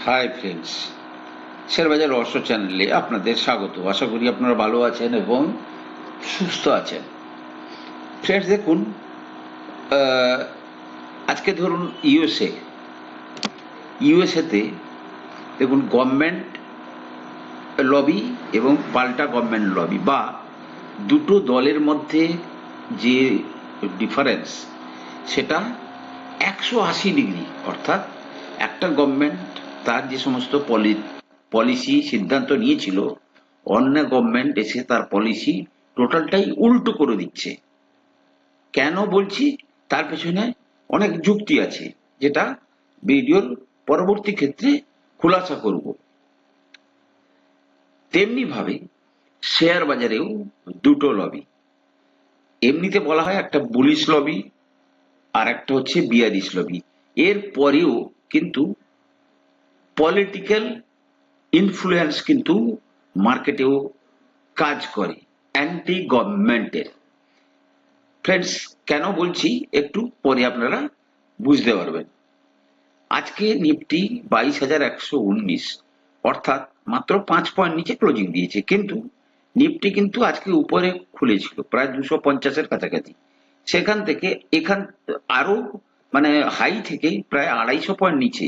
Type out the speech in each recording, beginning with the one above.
Hi friends শেয়ারবাজার রহস্য চ্যানেলে আপনাদের স্বাগত আশা করি আপনারা ভালো আছেন এবং সুস্থ আছেন ফ্রেন্ডস দেখুন আজকে ধরুন ইউএসএ ইউএসএতে দেখুন গভর্নমেন্ট লবি এবং পাল্টা গভর্নমেন্ট লবি বা দুটো দলের মধ্যে যে ডিফারেন্স সেটা একশো আশি ডিগ্রি অর্থাৎ একটা গভর্নমেন্ট তার যে সমস্ত পলিসি সিদ্ধান্ত নিয়েছিল, অন্য গভর্নমেন্ট এসে তার পলিসি টোটালটাই উল্টো করে দিচ্ছে। কেন বলছি? তার পেছনে অনেক যুক্তি আছে, যেটা ভিডিওর পরবর্তী ক্ষেত্রে খুলাসা করব। তেমনি ভাবে শেয়ার বাজারেও দুটো লবি এমনিতে বলা হয় একটা বুলিশ লবি আর একটা হচ্ছে বিয়ারিশ লবি এর পরেও কিন্তু পলিটিক্যাল ইনফ্লুয়েন্স কিন্তু মার্কেটেও কাজ করে অ্যান্টি গভর্নমেন্টের ফ্রেন্ডস কেন বলছি? একটু পরে আপনারা বুঝতে পারবেন। আজকে নিফটি বাইশ হাজার একশো উনিশ, অর্থাৎ মাত্র পাঁচ পয়েন্ট নিচে ক্লোজিং দিয়েছে, কিন্তু নিফটি কিন্তু আজকে উপরে খুলেছিল, প্রায় দুশো পঞ্চাশের কাছাকাছি। সেখান থেকে এখান আরও মানে হাই থেকে প্রায় আড়াইশো পয়েন্ট নিচে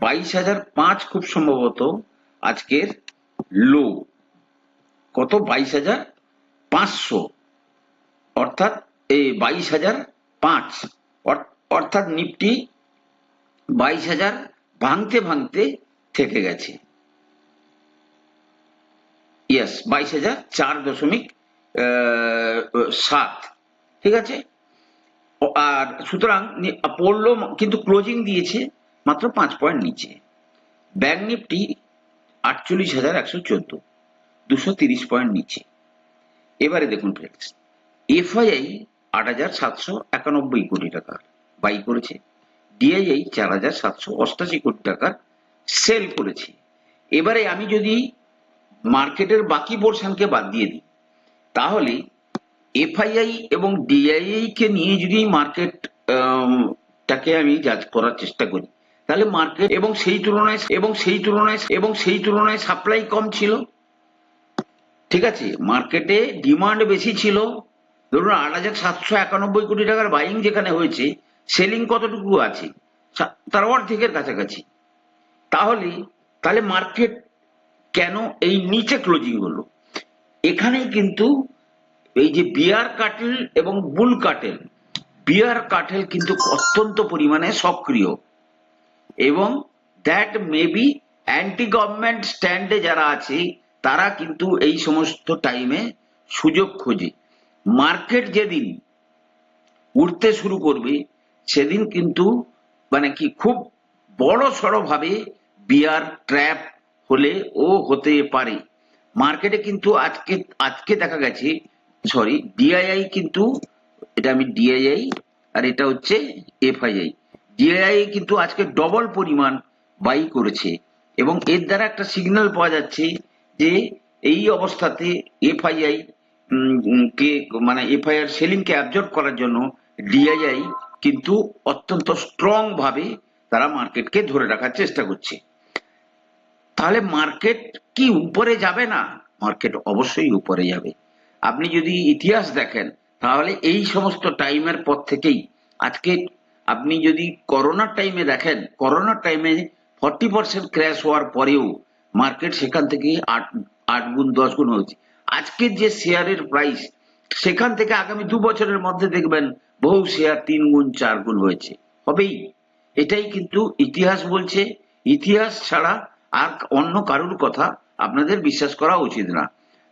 বাইশ হাজার পাঁচ খুব সম্ভবত আজকের লো কত? বাইশ হাজার পাঁচশো। অর্থাৎ এই বাইশ হাজার পাঁচ। অর- অর্থাৎ নিফটি বাইশ হাজার ভাঙতে ভাঙতে থেকে গেছে। ইয়েস বাইশ হাজার চার দশমিক সাত। ঠিক আছে? আর সুতরাং পড়ল, কিন্তু ক্লোজিং দিয়েছে মাত্র পাঁচ পয়েন্ট নিচে। ব্যাংক নিফটি আটচল্লিশ হাজার একশো চোদ্দ, দুশো তিরিশ পয়েন্ট নিচে। এবারে দেখুন ফ্রেন্ডস এফআইআই আট হাজার সাতশো একানব্বই কোটি টাকা বাই করেছে। ডিআইআই চার হাজার সাতশো অষ্টাশি কোটি টাকার সেল করেছে। এবারে আমি যদি মার্কেটের বাকি পোর্শনকে বাদ দিয়ে দিই, তাহলে এফআইআই এবং ডিআইআই কে নিয়ে যদি মার্কেট টাকে আমি জাজ করার চেষ্টা করি তাহলে মার্কেট এবং সেই তুলনায় এবং সেই তুলনায় এবং সেই তুলনায় সাপ্লাই কম ছিল। ঠিক আছে? মার্কেটে ডিমান্ড বেশি ছিল। ধরুন আট হাজার সাতশো একানব্বই কোটি টাকার বাইং যেখানে হয়েছে সেলিং কতটুকু আছে? তার অর্ধেকের কাছাকাছি। তাহলে তাহলে মার্কেট কেন এই নিচে ক্লোজিং হলো? এখানেই কিন্তু এই যে বিয়ার কাটেল এবং বুল কাটেল বিয়ার কাটেল কিন্তু অত্যন্ত পরিমাণে সক্রিয়। এবং দ্যাট মেবি অ্যান্টি গভর্নমেন্ট স্ট্যান্ডে যারা আছে, তারা কিন্তু এই সমস্ত টাইমে সুযোগ খোঁজে। মার্কেট যেদিন উঠতে শুরু করবে, সেদিন কিন্তু মানে কি খুব বড় সড়ো ভাবে বিয়ার ট্র্যাপ হলে ও হতে পারে। মার্কেটে কিন্তু আজকে আজকে দেখা গেছে সরি ডিআইআই কিন্তু, এটা আমি ডিআইআই আর এটা হচ্ছে এফআইআই ডিআইআই কিন্তু আজকে ডবল পরিমাণ বাই করেছে এবং এর দ্বারা একটা সিগন্যাল পাওয়া যাচ্ছে যে এই অবস্থাতে এফআইআই কে মানে এফআইআর সেলিং কে অ্যাবজর্ব করার জন্য ডিআইআই কিন্তু অত্যন্ত স্ট্রং ভাবে তারা মার্কেটকে ধরে রাখার চেষ্টা করছে। তাহলে মার্কেট কি উপরে যাবে না? মার্কেট অবশ্যই উপরে যাবে। আপনি যদি ইতিহাস দেখেন, তাহলে এই সমস্ত টাইমের পর থেকেই আজকে আপনি যদি করোনার টাইমে দেখেন করোনার টাইমে ফর্টি পার্সেন্ট ক্র্যাশ হওয়ার পরেও মার্কেট সেখান থেকে আট আট গুণ, দশ গুণ হয়েছে। আজকের যে শেয়ারের প্রাইস সেখান থেকে আগামী দু বছরের মধ্যে দেখবেন বহু শেয়ার তিন গুণ, চার গুণ হয়েছে। হবেই। এটাই কিন্তু ইতিহাস বলছে। ইতিহাস ছাড়া আর অন্য কারুর কথা আপনাদের বিশ্বাস করা উচিত না।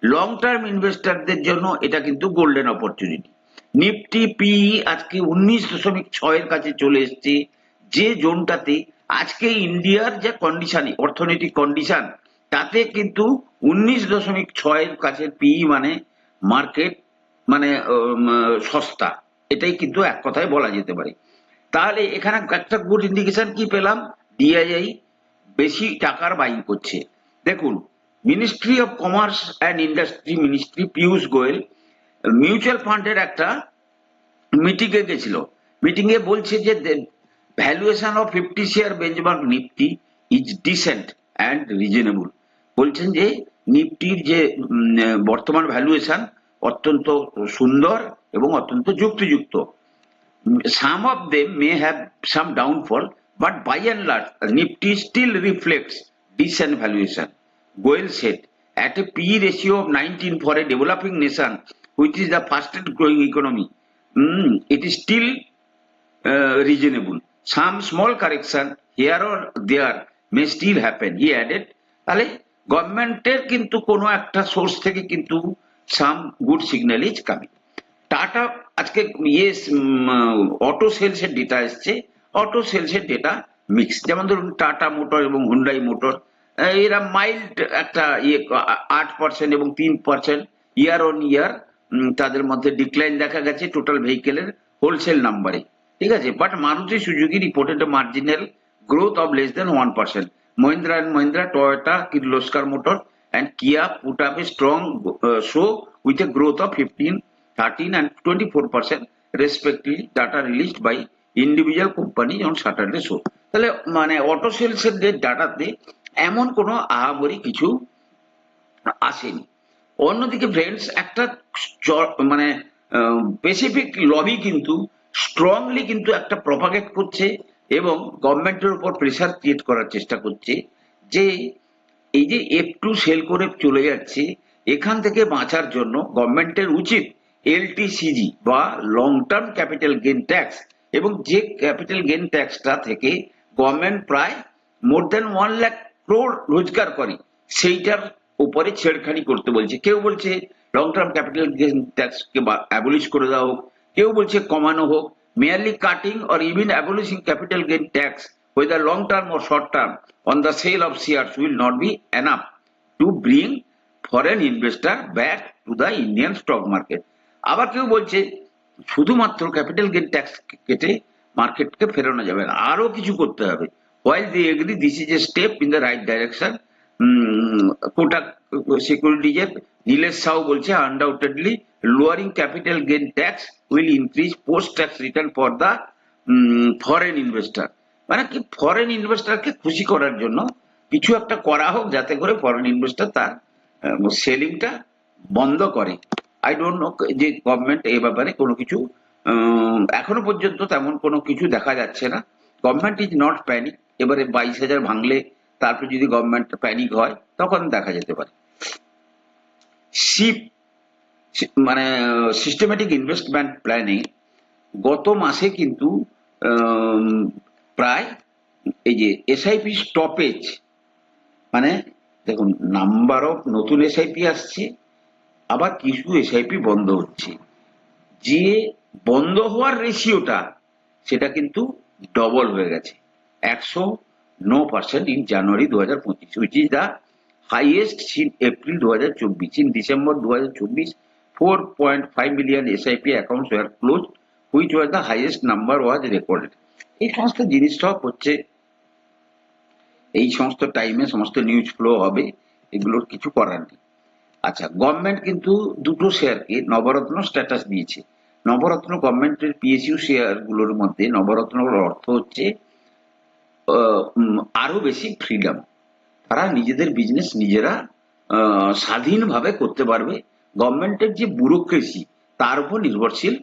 লং টার্ম ইনভেস্টরদের জন্য এটা কিন্তু গোল্ডেন অপরচুনিটি নিফটি পিই আজকে উনিশ দশমিক ছয়ের কাছে চলে এসেছে। যে জোনটাতে আজকে ইন্ডিয়ার যে কন্ডিশন অর্থনৈতিক কন্ডিশন তাতে কিন্তু উনিশ দশমিক ছয়ের কাছে পিই মানে মার্কেট মানে সস্তা। এটাই কিন্তু এক কথায় বলা যেতে পারে। তাহলে এখানে একটা গুড ইন্ডিকেশন কি পেলাম? ডিআইআই বেশি টাকার বাইং করছে। দেখুন ministry of commerce and industry ministry Piyush Goyal mutual ফান্ডের একটা মিটিং এ গেছিল। মিটিং এ বলছে যে valuation of fifty share benchmark Nifty is decent and reasonable বলছেন যে নিফটির যে বর্তমান ভ্যালুয়েশন অত্যন্ত সুন্দর এবং অত্যন্ত যুক্তিযুক্ত। Some of they may have some downfall but by and large Nifty still reflects decent valuation Goyal set at a P ratio of nineteen for a developing nation which is the fastest growing economy, mm, it is still uh, reasonable. Some small correction here or there may still happen. He added, তাহলে গভর্নমেন্টের কিন্তু কোনো একটা source থেকে কিন্তু some good signal is coming Tata আজকে ইয়ে auto sales এর ডেটা এসছে অটো সেলস এর ডেটা মিক্স যেমন ধরুন টাটা মোটর এবং হুন্ডাই মোটর এরা মাইল্ড একটা ইয়ে আট পার্সেন্ট এবং তিন পার্সেন্ট ইয়ার অন ইয়ার তাদের মধ্যে ডিক্লাইন দেখা গেছে টোটাল ভেহিকেলের হোলসেল নাম্বারে ঠিক আছে? But Maruti Suzuki reported marginal growth of less than one percent Mahindra and Mahindra Toyota Kirloskar motor and Kia put up a strong show with a growth of fifteen 13 and 24 percent respectively data released by individual company যেমন Saturday show তাহলে মানে auto sales এর যে ডাটাতে এমন কোনো আহামরি কিছু আসেনি। অন্যদিকে ফ্রেন্ডস একটা মানে স্পেসিফিক লবি কিন্তু স্ট্রংলি কিন্তু একটা প্রপাগেট করছে এবং গভর্নমেন্টের উপর প্রেসার ক্রিয়েট করার চেষ্টা করছে যে এই যে এফ টু সেল করে চলে যাচ্ছে, এখান থেকে বাঁচার জন্য গভর্নমেন্টের উচিত এলটিসিজি বা long term capital gain tax এবং যে ক্যাপিটাল গেন ট্যাক্সটা থেকে গভর্নমেন্ট প্রায় মোর দেন ওয়ান লাখ ক্রোড় রোজগার করে, সেইটার উপরে ছেড়খানি করতে বলছে। কেউ বলছে long term capital gain tax abolish করে দেওয়া হোক, কেউ বলছে কমানো হোক merely cutting or even abolishing capital gain tax whether long term or short term on the sale of share will not be enough to bring foreign investor back to the Indian stock market আবার কেউ বলছে শুধুমাত্র capital gain tax কেটে মার্কেটকে ফেরানো যাবে না, আরও কিছু করতে হবে। While they agree this is a step in the right direction Kotak সিকিউরিটিজের Nilesh Shah বলছে undoubtedly lowering capital gain tax will increase post tax return for the foreign investor মানে কি ফরেন ইনভেস্টারকে খুশি করার জন্য কিছু একটা করা হোক যাতে করে ফরেন ইনভেস্টার তার সেলিংটা বন্ধ করে। আই ডোন্ট নো যে গভর্নমেন্ট এ ব্যাপারে কোনো কিছু এখনও পর্যন্ত তেমন কোনো কিছু দেখা যাচ্ছে না। গভর্নমেন্ট ইজ নট প্যানিক এবারে বাইশ হাজার ভাঙলে তারপর যদি গভর্নমেন্ট প্যানিক হয়, তখন দেখা যেতে পারে। সিপ মানে সিস্টেমেটিক ইনভেস্টমেন্ট প্ল্যানে গত মাসে কিন্তু প্রায় এই যে এসআইপি স্টপেজ মানে দেখুন নাম্বার অফ নতুন এসআইপি আসছে, আবার কিছু এসআইপি বন্ধ হচ্ছে। যে বন্ধ হওয়ার রেশিওটা সেটা কিন্তু ডবল হয়ে গেছে। একশো নো পার্সেন্ট ইন জানুয়ারি দু হাজার পঁচিশ which is the highest in April দু হাজার চব্বিশ ইন ডিসেম্বর দু হাজার চব্বিশ four point five million SIP accounts were close which was the highest number was recorded এই সমস্ত জিনিসটাও হচ্ছে, এই সমস্ত টাইমে সমস্ত নিউজ ফ্লো হবে, এগুলোর কিছু করার নেই। আচ্ছা গভর্নমেন্ট কিন্তু দুটো শেয়ারকে নবরত্ন স্ট্যাটাস দিয়েছে। নবরত্ন গভর্নমেন্টের পিএসইউ শেয়ারগুলোর মধ্যে নবরত্নর অর্থ হচ্ছে আরও বেশি ফ্রিডম তারা নিজেদের বিজনেস নিজেরা স্বাধীনভাবে করতে পারবে। গভর্নমেন্টের যে ব্যুরোক্রেসি তার উপর নির্ভরশীল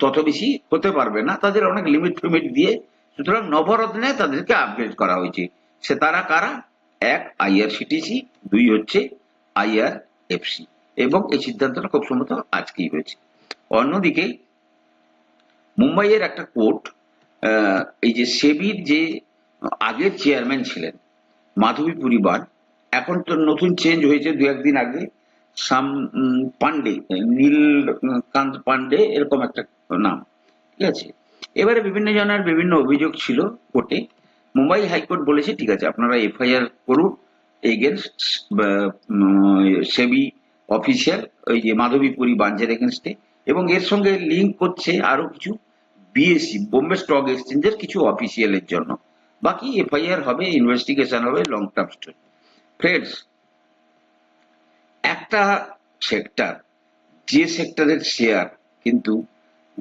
তত বেশি হতে পারবে না। তাদের অনেক লিমিট ফিমিট দিয়ে সুতরাং নবরত্নে তাদেরকে আপগ্রেড করা হয়েছে। সে তারা কারা? এক আইআরসিটিসি দুই হচ্ছে আইআরএফসি এবং এই সিদ্ধান্তটা খুব সম্ভবত আজকেই হয়েছে। অন্যদিকে, মুম্বাইয়ের একটা কোর্ট এই যে সেবির যে আগের চেয়ারম্যান ছিলেন। মাধবী পরিবার। এখন তো নতুন চেঞ্জ হয়েছে দু একদিন আগে। সাম পান্ডে নীলকান্ত পান্ডে এরকম একটা নাম। ঠিক আছে? এবারে বিভিন্ন জনের বিভিন্ন অভিযোগ ছিল কোর্টে। মুম্বাই হাইকোর্ট বলেছে, ঠিক আছে, আপনারা এফআইআর করুন এগেনস্ট সেবি অফিসিয়াল, ওই যে মাধবীপুরি বাঞ্চের এগেনস্টে এবং এর সঙ্গে লিঙ্ক করছে আরও কিছু বিএসসি বোম্বে স্টক এক্সচেঞ্জের কিছু অফিসিয়ালের জন্য। বাকি এফআইআর হবে ইনভেস্টিগেশন হবে লং টার্ম স্টোরি ফ্রেন্ডস একটা সেক্টর যে সেক্টরের শেয়ার কিন্তু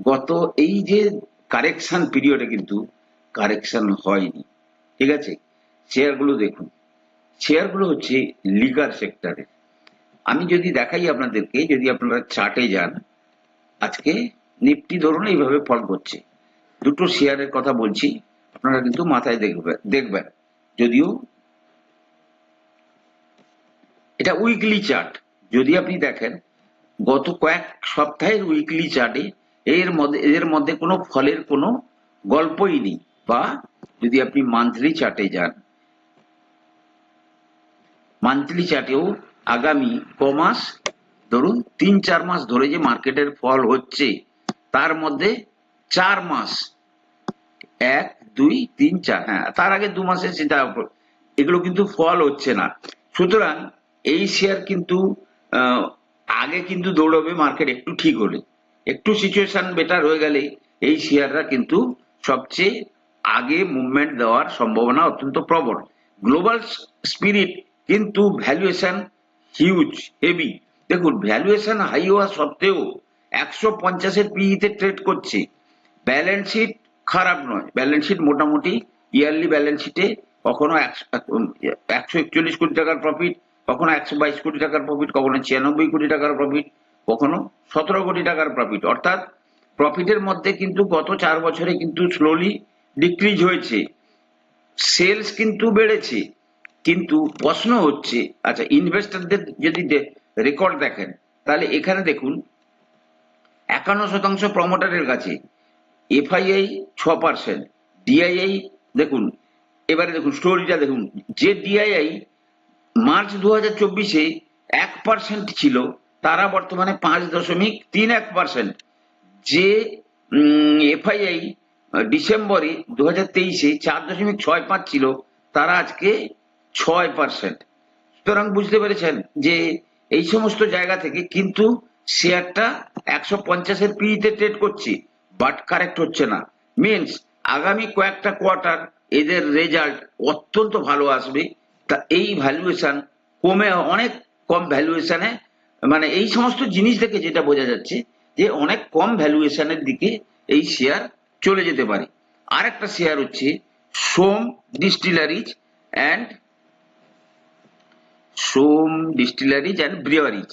গত এই যে কারেকশন পিরিয়ডে কিন্তু কারেকশন হয়নি, ঠিক আছে? শেয়ারগুলো দেখুন শেয়ারগুলো হচ্ছে লিগার সেক্টরে আমি যদি দেখাই আপনাদেরকে, যদি আপনারা চার্টে যান, আজকে নিফটি ধরুন এইভাবে ফল করছে। দুটো শেয়ারের কথা বলছি আপনারা কিন্তু মাথায় দেখবেন দেখবেন। যদিও এটা উইকলি চার্ট যদি আপনি দেখেন, গত কয়েক সপ্তাহের উইকলি চার্টে এর মধ্যে এর মধ্যে কোনো ফলের কোনো গল্পই নেই। বা যদি আপনি মান্থলি চার্টে যান মান্থলি চার্টেও আগামী ক মাস, ধরুন তিন চার মাস ধরে যে মার্কেটের ফল হচ্ছে, তার মধ্যে চার মাস, এক দুই, তিন, চার হ্যাঁ তার আগে দু মাসে সেটা এগুলো কিন্তু ফল হচ্ছে না। সুতরাং এই শেয়ার কিন্তু আগে কিন্তু দৌড়বে মার্কেট একটু ঠিক হলে। একটু সিচুয়েশন বেটার হয়ে গেলে এই শেয়াররা কিন্তু সবচেয়ে আগে মুভমেন্ট দেওয়ার সম্ভাবনা অত্যন্ত প্রবল। গ্লোবাল স্পিরিট কিন্তু ভ্যালুয়েশন হিউজ হেভি দেখুন ভ্যালুয়েশন হাই হওয়া সত্ত্বেও একশো পঞ্চাশের পিইতে ট্রেড করছে। ব্যালেন্স শিট খারাপ নয়। ব্যালেন্স শিট মোটামুটি ইয়ারলি ব্যালেন্স শিটে কখনো একশো একচল্লিশ কোটি টাকার প্রফিট কখনো একশো বাইশ কোটি টাকার প্রফিট কখনো ছিয়ানব্বই কোটি টাকার প্রফিট কখনো সতেরো কোটি টাকার প্রফিট অর্থাৎ প্রফিটের মধ্যে কিন্তু গত চার বছরে কিন্তু স্লোলি ডিক্রিজ হয়েছে। সেলস কিন্তু বেড়েছে, কিন্তু প্রশ্ন হচ্ছে আচ্ছা ইনভেস্টরদের যদি রেকর্ড দেখেন, তাহলে এখানে দেখুন, একান্ন শতাংশ প্রমোটারের কাছে এফআইআই ছ পার্সেন্ট ডিআইআই দেখুন, এবারে দেখুন স্টোরিটা দেখুন। যে ডিআইআই মার্চ দু হাজার চব্বিশে এক পার্সেন্ট ছিল, তারা বর্তমানে পাঁচ দশমিক তিন এক পার্সেন্ট যে এফআইআই ডিসেম্বরে দু হাজার তেইশে চার দশমিক ছয় পাঁচ ছিল, তারা আজকে ছয় পার্সেন্ট সুতরাং বুঝতে পেরেছেন যে, এই সমস্ত জায়গা থেকে কিন্তু শেয়ারটা একশো পঞ্চাশের পিইতে ট্রেড করছে। বাট কারেক্ট হচ্ছে না। মিনস আগামী কয়েকটা কোয়ার্টার এদের রেজাল্ট অত্যন্ত ভালো আসবে। তা এই ভ্যালুয়েশন কমে, অনেক কম ভ্যালুয়েশনে মানে এই সমস্ত জিনিস থেকে যেটা বোঝা যাচ্ছে যে অনেক কম ভ্যালুয়েশনের দিকে এই শেয়ার চলে যেতে পারে। আর একটা শেয়ার হচ্ছে Som distilleries and Som distilleries and breweries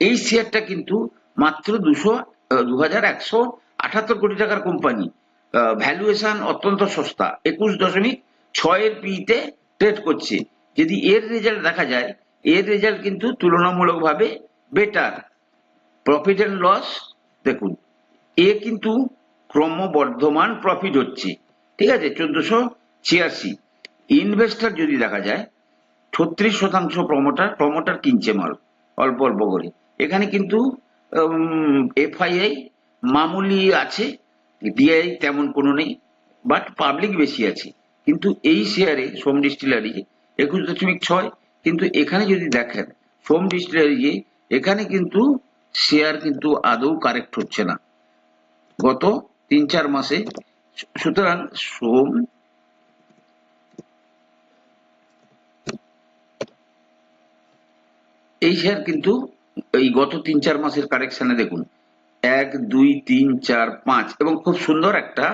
এই শেয়ারটা কিন্তু মাত্র দুশো দু হাজার একশো আঠাত্তর কোটি টাকার কোম্পানি ভ্যালুয়েশন অত্যন্ত সস্তা। একুশ দশমিক ছয়ের পিতে ট্রেড করছে। যদি এর রেজাল্ট দেখা যায়, এর রেজাল্ট কিন্তু তুলনামূলকভাবে বেটার প্রফিট অ্যান্ড লস দেখুন, এ কিন্তু ক্রমবর্ধমান প্রফিট হচ্ছে। ঠিক আছে? চোদ্দশো ছিয়াশি। ইনভেস্টর যদি দেখা যায়, ছত্রিশ শতাংশ প্রমোটার প্রমোটার কিনছে মাল, অল্প অল্প করে। এখানে কিন্তু এফআইআই মামুলি আছে ডিআই তেমন কোনো নেই বাট পাবলিক বেশি আছে। কিন্তু এই শেয়ারে সোম ডিস্টিলারি একুশ দশমিক ছয়, কিন্তু এখানে যদি দেখেন, সোম ডিস্টিলারি এখানে কিন্তু শেয়ার কিন্তু আদৌ কারেক্ট হচ্ছে না। গত তিন চার মাসে, সুতরাং সোম এই শেয়ার কিন্তু এই গত তিন চার মাসের কারেকশনে দেখুন এক, দুই, তিন, চার, পাঁচ এবং খুব সুন্দর একটা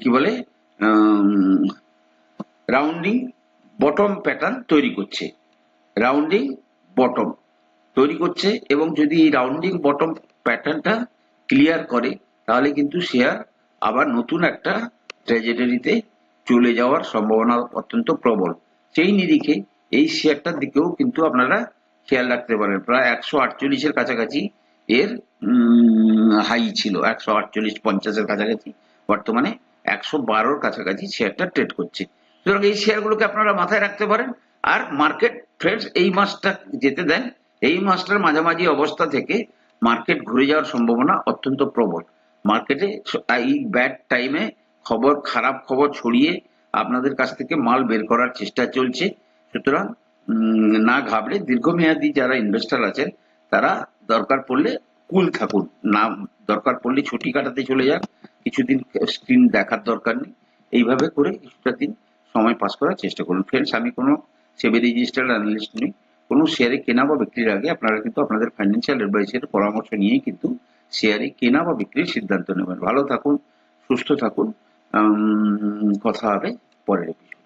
কি বলে রাউন্ডিং বটম প্যাটার্ন তৈরি করছে। রাউন্ডিং বটম তৈরি করছে এবং যদি এই রাউন্ডিং বটম প্যাটার্নটা ক্লিয়ার করে, তাহলে কিন্তু শেয়ার আবার নতুন একটা ট্র্যাজেডারিতে চলে যাওয়ার সম্ভাবনা অত্যন্ত প্রবল। সেই নিরিখে এই শেয়ারটার দিকেও কিন্তু আপনারা খেয়াল রাখতে পারেন। প্রায় একশো আটচল্লিশের কাছাকাছি এর হাই ছিল, একশো আটচল্লিশ, পঞ্চাশের কাছাকাছি। বর্তমানে একশো বারোর কাছাকাছি শেয়ারটা ট্রেড করছে। সুতরাং এই শেয়ারগুলোকে আপনারা মাথায় রাখতে পারেন। আর মার্কেট ফ্রেন্ডস এই মাসটা যেতে দেন, এই মাসটার মাঝামাঝি অবস্থা থেকে মার্কেট ঘুরে যাওয়ার সম্ভাবনা অত্যন্ত প্রবল। মার্কেটে এই ব্যাড টাইমে খবর, খারাপ খবর ছড়িয়ে আপনাদের কাছ থেকে মাল বের করার চেষ্টা চলছে। সুতরাং না ঘাবড়ে দীর্ঘমেয়াদী যারা ইনভেস্টার আছেন তারা দরকার পড়লে কুল থাকুন। না দরকার পড়লে ছুটি কাটাতে চলে যান। কিছুদিন স্ক্রিন দেখার দরকার নেই। এইভাবে করে কিছুটা দিন সময় পাস করার চেষ্টা করুন। ফ্রেন্ডস আমি কোনো সেবি রেজিস্টার্ড অ্যানালিস্ট নই। কোনো শেয়ারে কেনা বা বিক্রির আগে আপনারা কিন্তু আপনাদের ফাইন্যান্সিয়াল অ্যাডভাইসের পরামর্শ নিয়ে কিন্তু শেয়ারে কেনা বা বিক্রির সিদ্ধান্ত নেবেন। ভালো থাকুন, সুস্থ থাকুন। কথা হবে পরের episode।